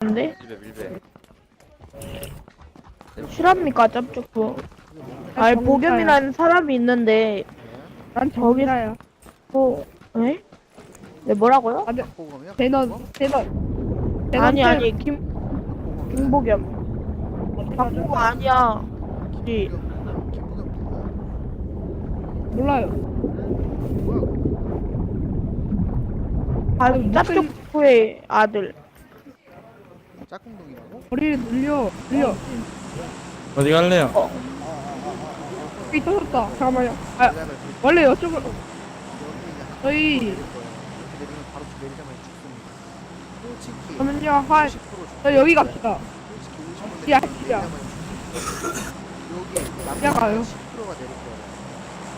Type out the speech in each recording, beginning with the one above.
근데 밀배 밀배 실합니까 짭조프? 아니 보겸이라는 사람이 있는데 난 정의사야. 뭐 에? 네 뭐라고요? 박보검이야? 대넌, 대넌. 아니 짤. 아니 김 김보겸 박보검 아니야 이? 몰라요. 아 짭조프의 아들 짝꿍동이라고? 머리를 늘려, 늘려. 어디 갈래요? 여기 터졌다. 잠깐만요. 아, 그 원래 이쪽으로. 여기 저희- 이렇게 내리면 바로 내리자마자 죽습니다. 솔직히 잠깐만요. 하, 90%저 여기 갑시다. 솔직히 50% 야, 야. 여기 야, 가요. 10%가 내릴 거예요.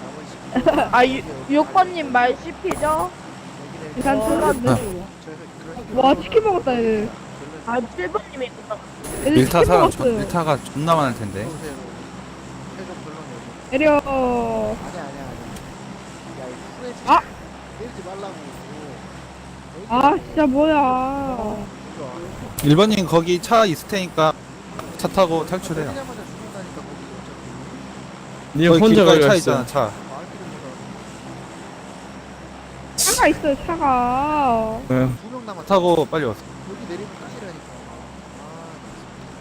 나머지 10%가 아 유, 6번님 말 씹히죠? 여기 내릴 거예요. 그런 와, 치킨 먹었다, 얘들. 아 7번님이 있구나 얘들 밀타 치킨 사람 전- 먹었어요. 밀타가 존나 많을 텐데. 보세요. 최종 결론이 내려. 아니야 아니야 아니야. 야이. 아! 내리지 말라고. 아, 진짜 뭐야. 1번님 거기 차 있을 테니까 차 타고 탈출해요. 내리자마자 죽는다니까 거기 어차피. 니 혼자 가차 있잖아 차. 차가 있어요, 차가. 네. 두명 남았다. 타고 빨리 왔어. 여기 내리면 끝이라니까.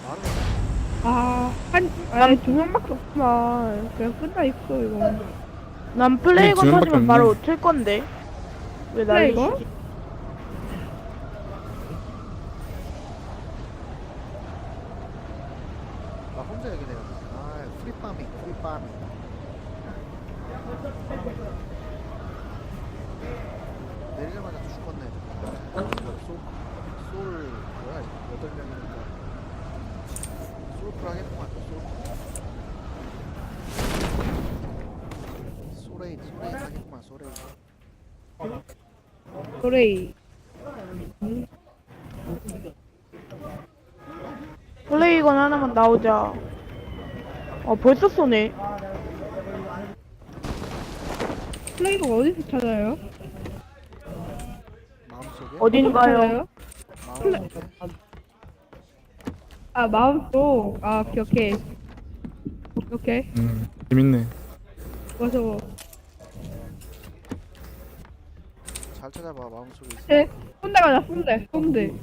아, 말을 아, 한, 아니, 두 명밖에 없구만. 그냥 끝나 있어, 이거. 난 플레이건 터지면. 바로 틀 건데 왜 플레이건? 난리시지? 나 혼자 얘기 내가. 아, 프리파밍, 프리파밍. 내리자마자 죽었네. 아, 솔, 솔 뭐야? 여덟 명이니까. 솔플 하겠구만. 솔. 소레인, 소레인 하겠구만. 소레인. 노래이. 플레이건 하나만 나오자 어 벌써 쏘네 플레이가 어디서 찾아요? 마음속에. 어딘가요? 마음속에. 아, 마음속. 아, 오케이, 오케이. 오케이. 음 재밌네. 맞아. 잘 찾아봐. 마음속에 있어. 네, 쏜데 가자, 쏜데, 쏜데.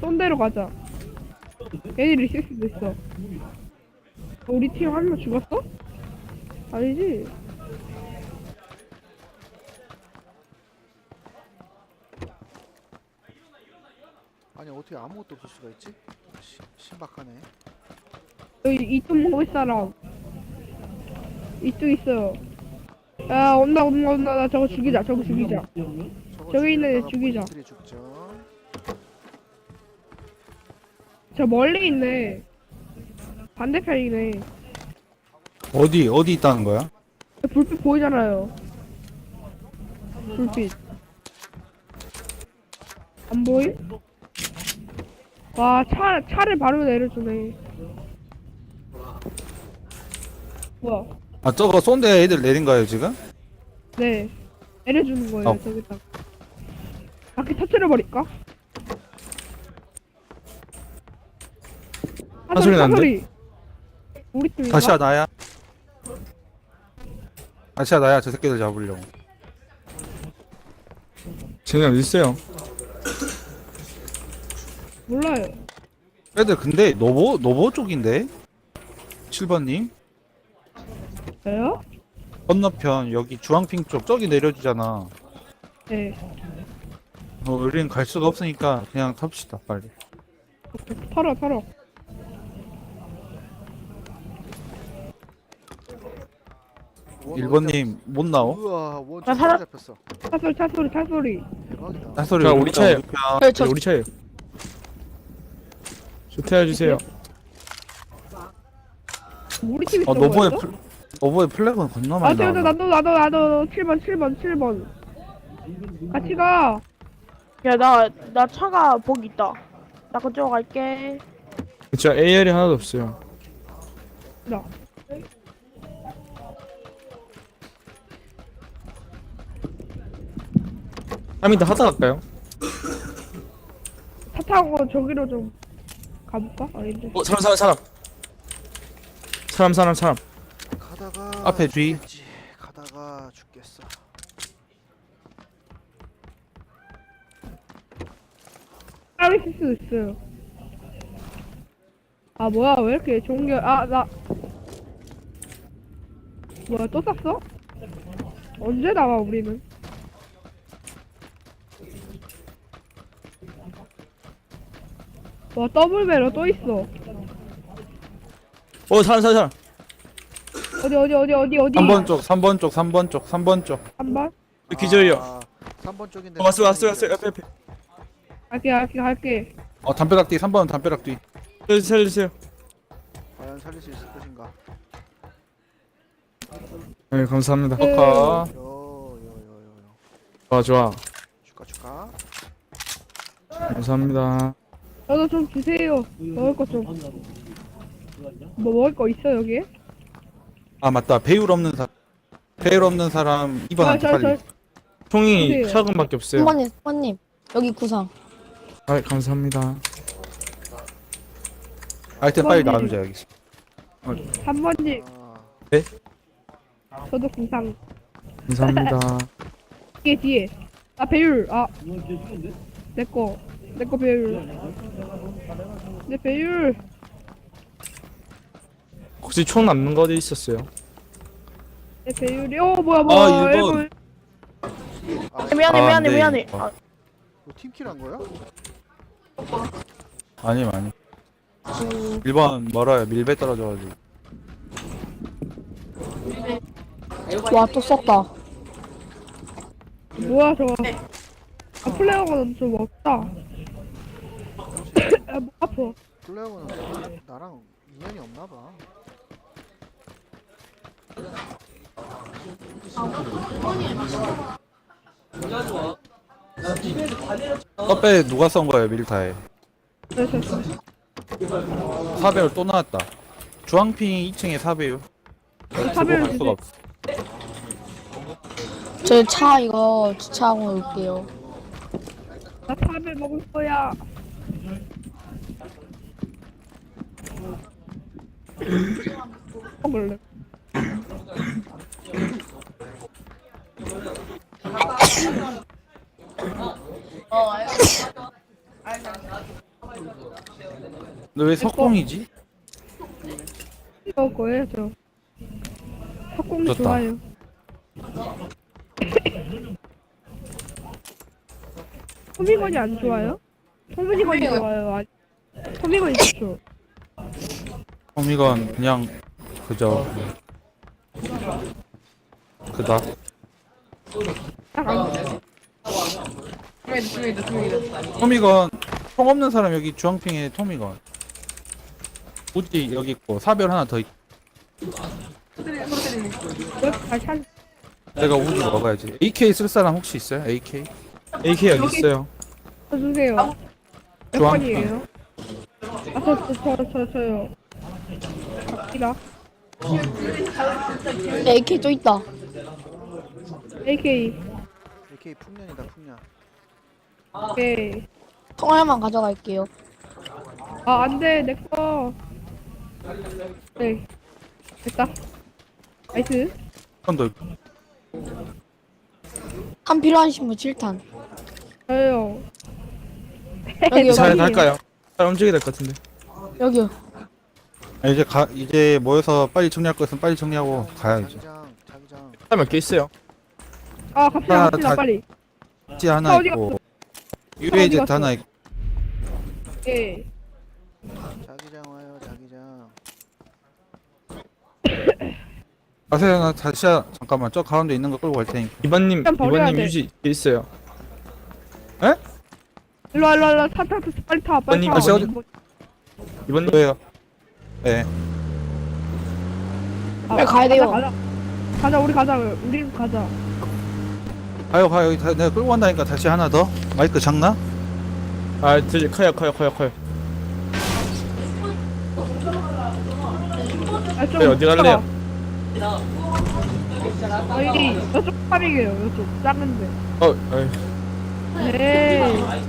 쏜데로 가자. 얘들이 있을 수도 있어. 우리 팀 한 명 죽었어? 아니지? 아니 어떻게 아무것도 없을 수가 있지? 시, 신박하네. 여기 이쪽 먹을 사람. 이쪽 있어요. 야, 온다, 온다, 온다. 나 저거 죽이자, 저거 죽이자. 저기 있는 애 죽이자. 죽죠. 저 멀리 있네. 반대편이네. 어디 어디 있다는 거야? 불빛 보이잖아요. 불빛. 안 보이? 와, 차, 차를 바로 내려주네. 뭐야? 아 저거 쏜데 애들 내린 거예요 지금? 네. 내려주는 거예요, 어. 저기다. 바퀴 터트려버릴까? 한 소리 나는데? 소리. 우리 팀인가? 다시야 나야. 다시야 나야 저 새끼들 잡으려고. 쟤네 어디 있어요? 몰라요. 애들 근데 노보 노보 쪽인데 7번님 저요? 건너편 여기 주황핑 쪽 저기 내려주잖아. 네. 어, 우리는 갈 수가 없으니까 그냥 탑시다 빨리. 털어, 털어. 원 1번님 못 나오? 우와 원나 진짜 살아- 잡혔어. 차 소리, 차 소리, 차 소리. 대박이다. 나 소리 자, 우리 차예요. 네, 저- 우리 차예요. 조퇴해 주세요. 우리 팀 있어. 어 노보의 플 노보의 플래그는 겁나 아, 많이 저기 나와. 나도, 나도, 나도, 7번, 7번, 7번. 같이 가. 야 나 나 차가 복 있다 나 그쪽 갈게 진짜 AR이 하나도 없어요. 나. 좀 이따 하다 갈까요? 차 타고 저기로 좀 가볼까? 아닌데. 어 사람 사람 사람. 사람 사람 사람. 가다가 앞에 뒤. 죽겠지. 가다가 죽겠어. 따로 있을 수도 있어요. 아 뭐야 왜 이렇게 좋은 게아나 뭐야 또 쐈어? 언제 나와 우리는? 와 더블 배러 또 있어. 어 사람 사람 사람. 어디 어디 어디 어디 어디? 3번 쪽 3번 쪽 3번 쪽 3번 쪽한 번? 그 기절이요. 아, 3번 쪽인데. 어, 왔어 왔어 3번이 왔어 옆에 옆에. 할게 할게 할게. 어 담벼락 뒤 3번 담벼락 뒤 살려- 살려주세요. 과연 살릴 수 있을 것인가? 네 감사합니다. 네. 요요요요요. 좋아 좋아. 축하 축하. 감사합니다. 저도 좀 주세요. 먹을 거 좀. 뭐 먹을 거 있어 여기에? 아 맞다 배율 없는 사람 배율 없는 사람 2번한테 아, 저, 빨리 저, 총이. 샷건밖에 없어요. 선반님, 선반님 여기 구상. 아 감사합니다. 아이템 빨리 선반님. 나누자 여기 3번님 아, 저도 구상. 감사합니다. 뒤에 뒤에. 아 배율. 아. 내거 내거 배율. 내 배율. 혹시 총 남는 거 어디 있었어요? 내 배율이. 어 뭐야 뭐야. 아, 일본. 아, 미안해 아, 미안해 네, 미안해 이거. 아, 이거 팀킬 한 거야? 아니 아니 1번 멀어요 밀배 떨어져가지고 와또 썼다. 뭐야 저거. 아 플레어가 좀 없다. 아, 목 아파. 플레어는 나랑 인연이 없나 봐. 떡배 누가 쏜 거예요 밀타에 4배율 또 나왔다 주황핑 2층에 4배율 사배율 갈 수가 없어 저 차 이거 주차하고 올게요. 나 탑을 먹을 거야. 먹을래. 근데 왜 석공이지? 먹을 거예요 저. 좋다. 좋아요. 토미건이 안 좋아요? 토미건이 좋아요. 아, 토미건이 좋죠. 호미건 그냥 그저 딱 안. 토미건 총 없는 사람 여기 주황핑에 토미건 우지 여기 있고 사별 하나 더 있... 내가 우지 먹어야지 AK 쓸 사람 혹시 있어요? AK? AK 여기 있어요. 저 주세요. 몇 주황색. 번이에요? 아, 저, 저, 저, 저, 저요. 이라. AK 또 있다. AK. AK 풍년이다 풍년. 오케이. 통화만 가져갈게요. 아, 안 돼, 내 거. 네. 됐다. 나이스. 한도 있고 탄 필요하신 분 7탄. 저요. 여기 잘 갈까요? 잘 움직여야 될 것 같은데. 여기요. 아, 이제 가 이제 모여서 빨리 정리할 거 있으면 빨리 정리하고 가야죠 자기장 자기장. 차몇개 있어요? 아, 갑시다, 아, 갑시다, 다- 빨리. 지 하나 어디 있고 어디 갔어? 하나 있고 예. 자기장 와요 자기장. 가세요 나 다시 하- 잠깐만 저 가운데 있는 거 끌고 갈 테니까 이번님 일단 버려야 이번님 돼. 유지 있어요. 일로 와, 일로 와, 일로 와. 타, 타, 타, 빨리 타, 빨리 타. 다시 어디- 이번님 왜요? 네 아, 빨리 가야 돼요. 가자, 가자. 가자, 우리 가자. 우리 가자. 가요 가요 여기 다, 내가 끌고 간다니까 다시 하나 더 마이크 작나? 아 들, 커요 커요 커요 커요. 아, 좀. 네, 어디 갈래요? 저희 이쪽 팔이에요 이쪽. 작은데. 어, 에이. 네.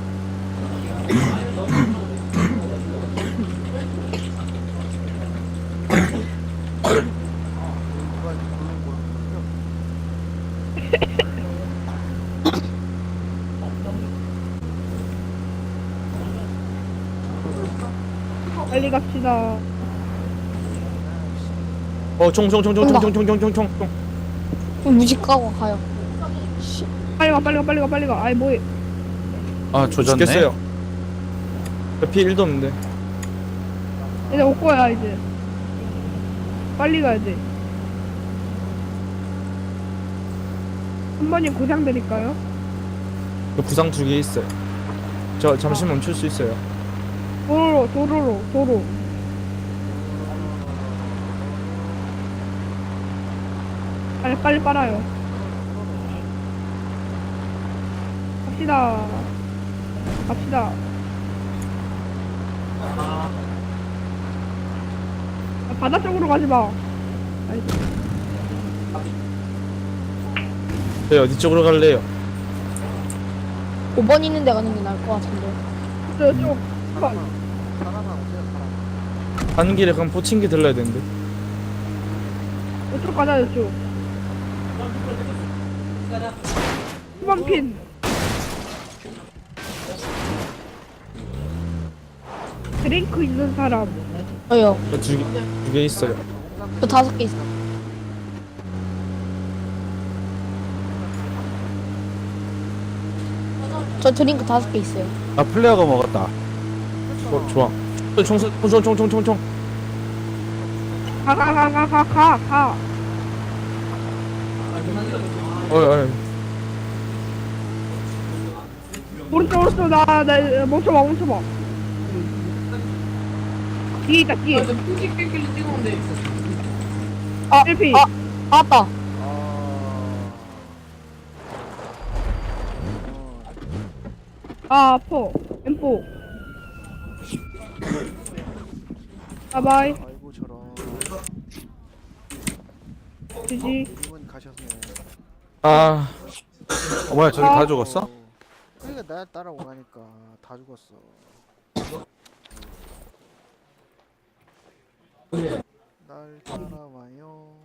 빨리 갑시다. 어총총총총총총총총총 그럼 무식 까고 가요. 씨, 빨리 가, 빨리 가, 빨리 가, 빨리 가. 아이 뭐해? 아 조졌네 죽겠어요 피 1도 없는데 이제 올 거야 이제. 빨리 가야 돼. 한 번님 고장 드릴까요? 그 부상 두 개 있어요 저 잠시 멈출 수 있어요 도로로, 도로로, 도로. 빨리 빨리 빨아요. 갑시다. 갑시다. 아, 바다 쪽으로 가지 마. 네 어디 쪽으로 갈래요? 5번 있는 데 가는 게 나을 것 같은데. 저쪽. 사람 가는 길에 그럼 포칭기 들러야 되는데 이쪽 가자 이쪽 1번 핀. 드링크 있는 사람. 저요. 저두개 개 있어요. 저 다섯 개 있어. 저 드링크 다섯 개 있어요. 아 플레어가 먹었다. 어 좋아. 총총 총총총총. 가가가가가 가가 어이 오른쪽 오른쪽 나나 멈춰봐 멈춰봐. 뒤에 있다 뒤에. 아, 저 푸지끼리 찍어온 데 있어. 아, 1피. 아, 아따. 아, 아 포, 엠포. 바바이. 아이고 저런. 지지. 아. 어, 뭐야 저기 아. 다 죽었어? 어, 그러니까 날 따라오라니까. 다 죽었어. 날 따라와요.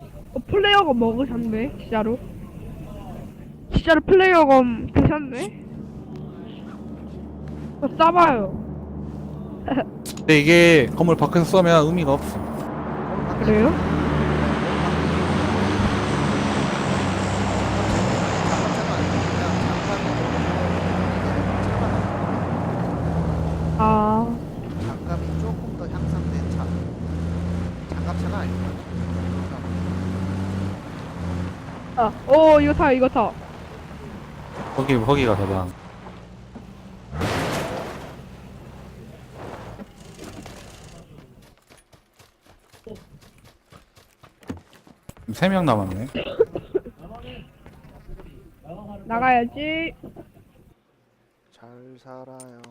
어, 플레이어건 먹으셨네 진짜로. 진짜로 플레이어건 드셨네. 저 싸봐요 근데 이게 건물 밖에서 쏘면 의미가 없어. 그래요? 아. 장갑이 조금 더 향상된 차. 장갑차가 아니고 아, 오 이거 타 이거 타. 거기 거기가 더나 세 명 남았네. 나가야지. 잘 살아요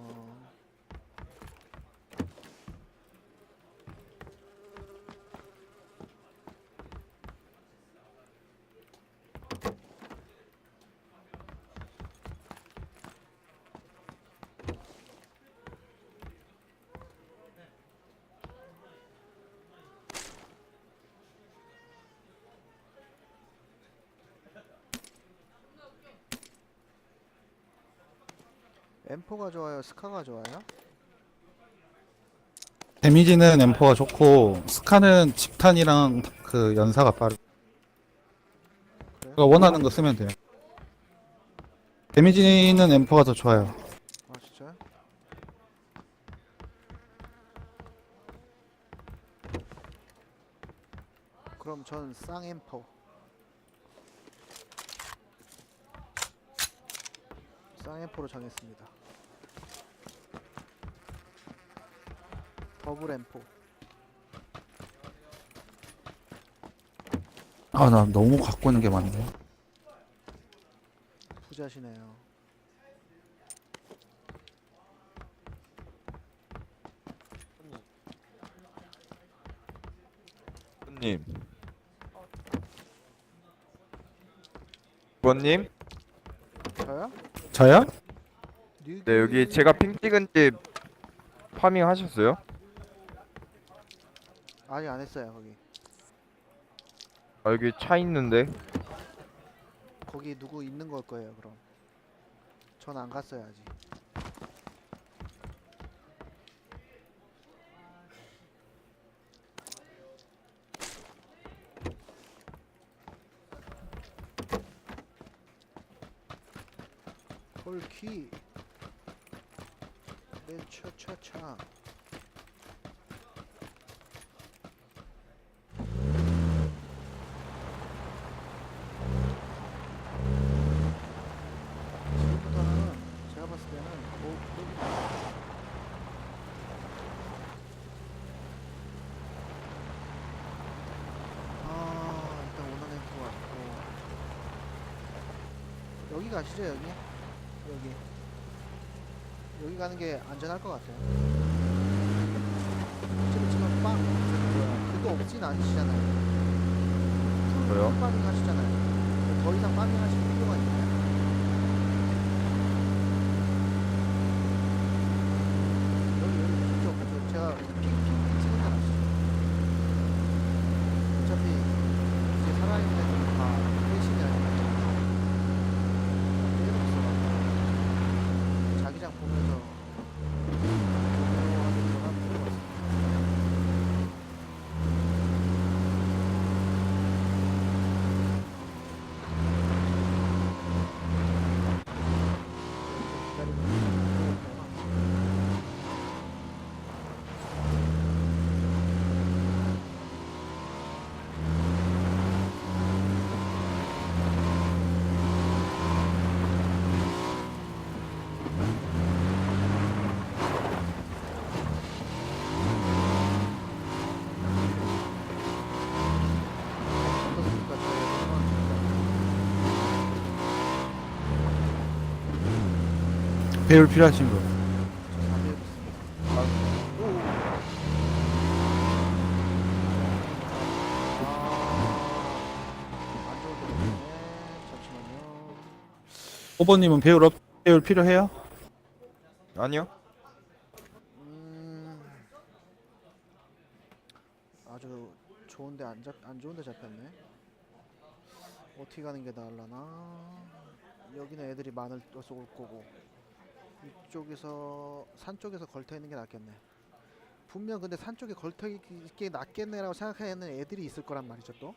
M4가 좋아요? 스카가 좋아요? 데미지는 M4가 좋고 스카는 집탄이랑 그 연사가 빠르. 그가 원하는 거 쓰면 돼요. 데미지는 M4가 더 좋아요. 아 진짜요? 그럼 전 쌍 M4 쌍엠퍼로 정했습니다. 더블 엠포. 아 나 너무 갖고 있는 게 많네 부자시네요. 님. 번님, 저요? 저요? 네 여기 제가 핑 찍은 집 파밍 하셨어요? 아직 안 했어요 거기 아, 여기 차 있는데 거기 누구 있는 걸 거예요 그럼 전 안 갔어요 아직 홀키 내 차차차 지금부터는 제가 봤을 때는 뭐 여기 아 일단 원하는 거 왔고 여기 가시죠 여기. 여기. 여기 가는 게 안전할 것 같아요. 지금 지금 빵 그거 없진 않으시잖아요. 뭐요? 파밍 하시잖아요. 더 이상 하실 필요가 있나요? 여기 여기 진짜 저 제가 핑핑 찍은 데 놨어요 어차피 이제 살아있는 애들은 다 회신이 아니라 때렸어 자기장 보면서 조용하게 전화 필요가 없어 기다리고 있는 어떻습니까? 저의 소중한 진짜 배율 필요하신 분. 5번님은 배율 없, 배율 필요해요? 아니요. 음, 아주 좋은데 안 잡, 안 좋은데 잡혔네. 어떻게 가는 게 나을라나? 여기는 애들이 많을 올 거고 이쪽에서 산 쪽에서 걸터 있는 게 낫겠네. 분명 근데 산 쪽에 걸터 있- 있게 낫겠네라고 생각하는 애들이 있을 거란 말이죠 또.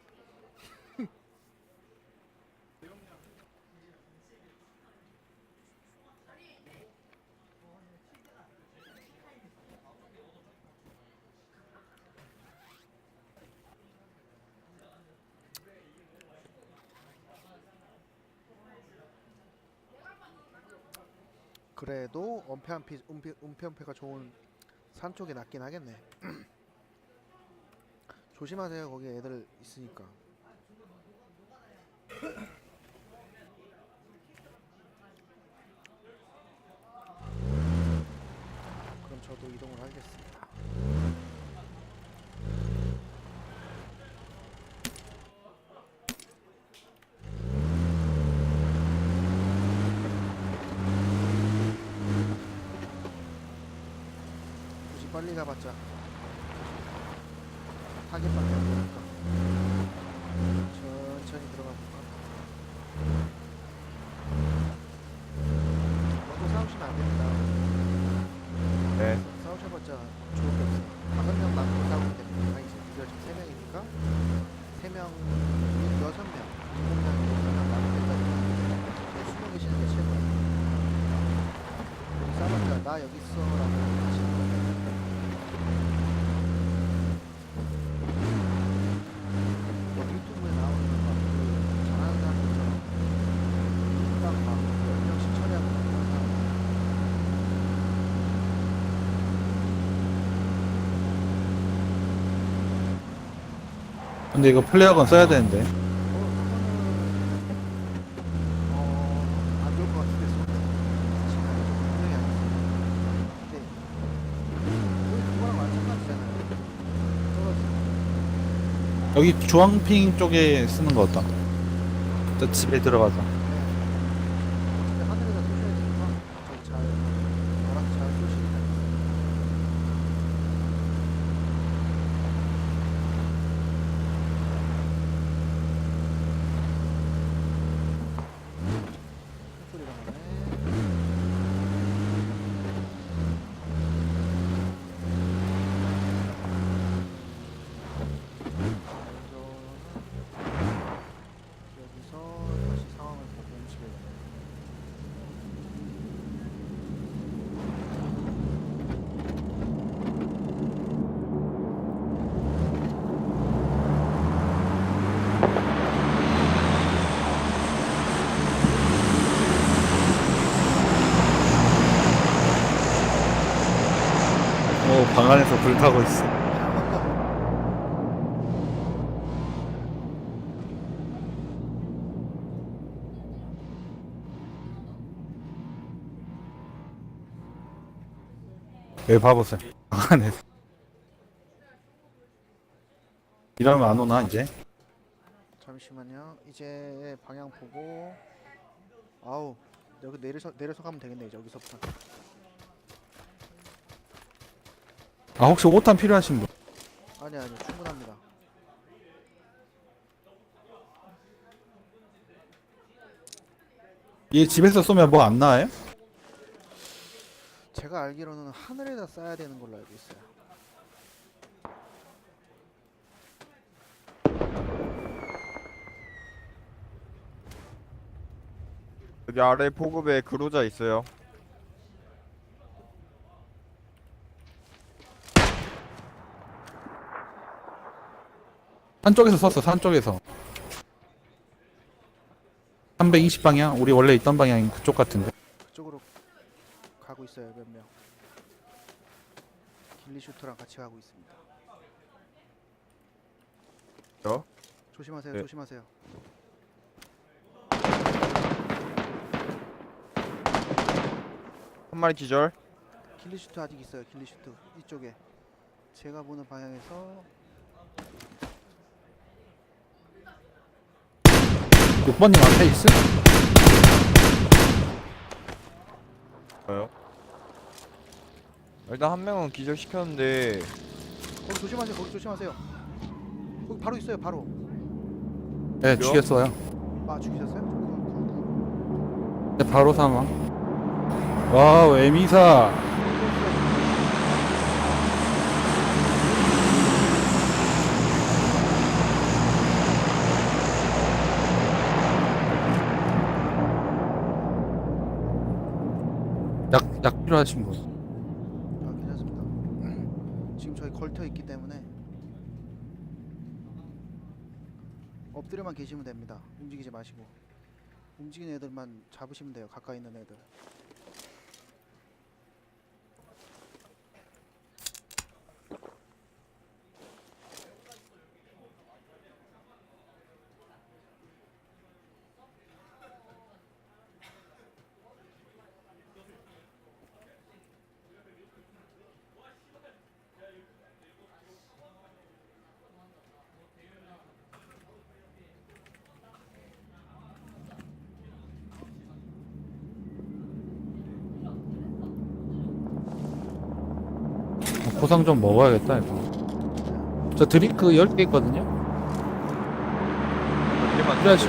그래도 은폐 한 피 은폐 은폐 은폐가 좋은 산 쪽에 낫긴 하겠네. 조심하세요 거기 애들 있으니까. 그럼 저도 이동을 하겠습니다. 굳이 빨리 가봤자 타겟밖에 안 되니까 천천히 들어가 볼까 먼저 싸우시면 안 됩니다 네. 싸우셔봤자 좋은 게 없어요 다섯 명 남고 싸우기 때문에 아 이제 우리가 지금 세 명이니까 세명 여섯 명 일곱 명 여섯 명 남을 때까지 그냥 숨어 계시는 게 최고예요 여기 싸봤자 나 여기 있어라고 하시는 거예요 뭐 유튜브에 나오는 막그 잘하는 사람들처럼 인당 막 10명씩 처리하고 그런 사람 근데 이거 플레어건 써야 되는데. 여기 주황핑 쪽에 쓰는 거? 저 집에 들어가자. 어차피 하늘에다 쏘셔야 되니까 저기 잘 알아서 잘 쏘시니까. 방 안에서 불 타고 있어. 여기 봐보세요. 방 안에서. 이러면 안 오나 이제? 잠시만요. 이제 방향 보고 아우 여기 내려서 내려서 가면 되겠네 이제 여기서부터. 아 혹시 5탄 필요하신 분? 아니 아니 충분합니다. 얘 집에서 쏘면 뭐 안 나와요? 제가 알기로는 하늘에다 쏴야 되는 걸로 알고 있어요. 여기 아래 보급에 그루자 있어요. 산 쪽에서 쐈어 산 쪽에서 320 방향 우리 원래 있던 방향인 그쪽 같은데 그쪽으로 가고 있어요 몇 명. 길리 슈트랑 같이 가고 있습니다. 저? 조심하세요 네. 조심하세요. 한 마리 기절. 길리 슈트 아직 있어요 길리 슈트 이쪽에 제가 보는 방향에서 6번님 앞에 있음? 저요. 일단 한 명은 기절 시켰는데 거기 조심하세요 거기 조심하세요. 거기 바로 있어요 바로. 네 죽였어요 아 죽이셨어요? 네, 바로 사망 와우 에미사 필요하신 분 아 괜찮습니다. 지금 저희 걸터 있기 때문에 엎드려만 계시면 됩니다. 움직이지 마시고 움직이는 애들만 잡으시면 돼요. 가까이 있는 애들. 보상 좀 먹어야겠다 이거 저 드링크 10개 있거든요 몇개만 필요하신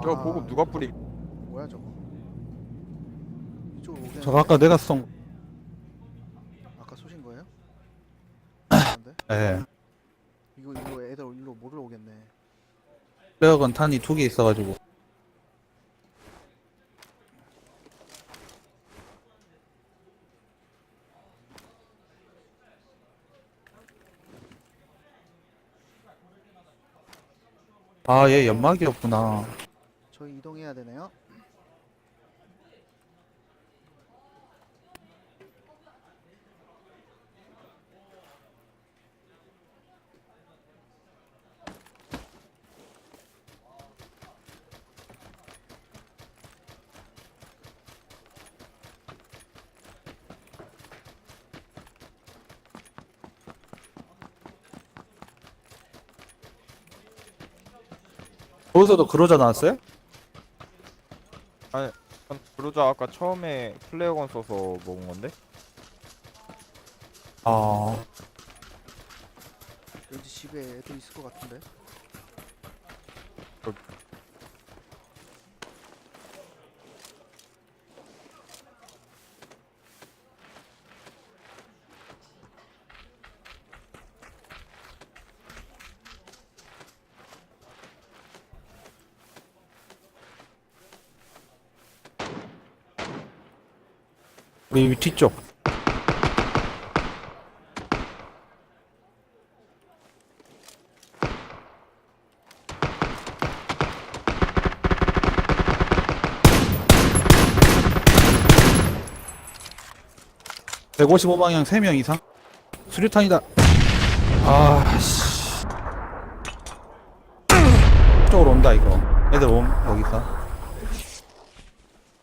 저 와, 보급 누가 뿌리? 뭐야 저거? 이쪽으로? 저거 아까 내가 쏜 아까 쏘신 거예요? 예. 이거 이거 애들 일로 못 올라오겠네. 플레어건 탄이 두 개 있어가지고 아 얘 연막이 없구나 저희 이동해야 되네요. 거기서도 그러자 나왔어요? 그루자 아까 처음에 플레어건 써서 먹은 건데. 아 왠지 집에 애들 있을 것 같은데. 우리 뒤쪽. (155 방향) (3명) 이상? 수류탄이다. 아씨. 쪽으로 온다 이거. 애들 옴 여기서.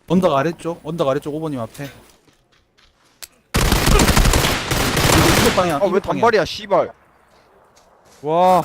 언덕 아래쪽? 언덕 아래쪽 5번님 앞에. 방향. 아, 왜 단발이야, 씨발. 와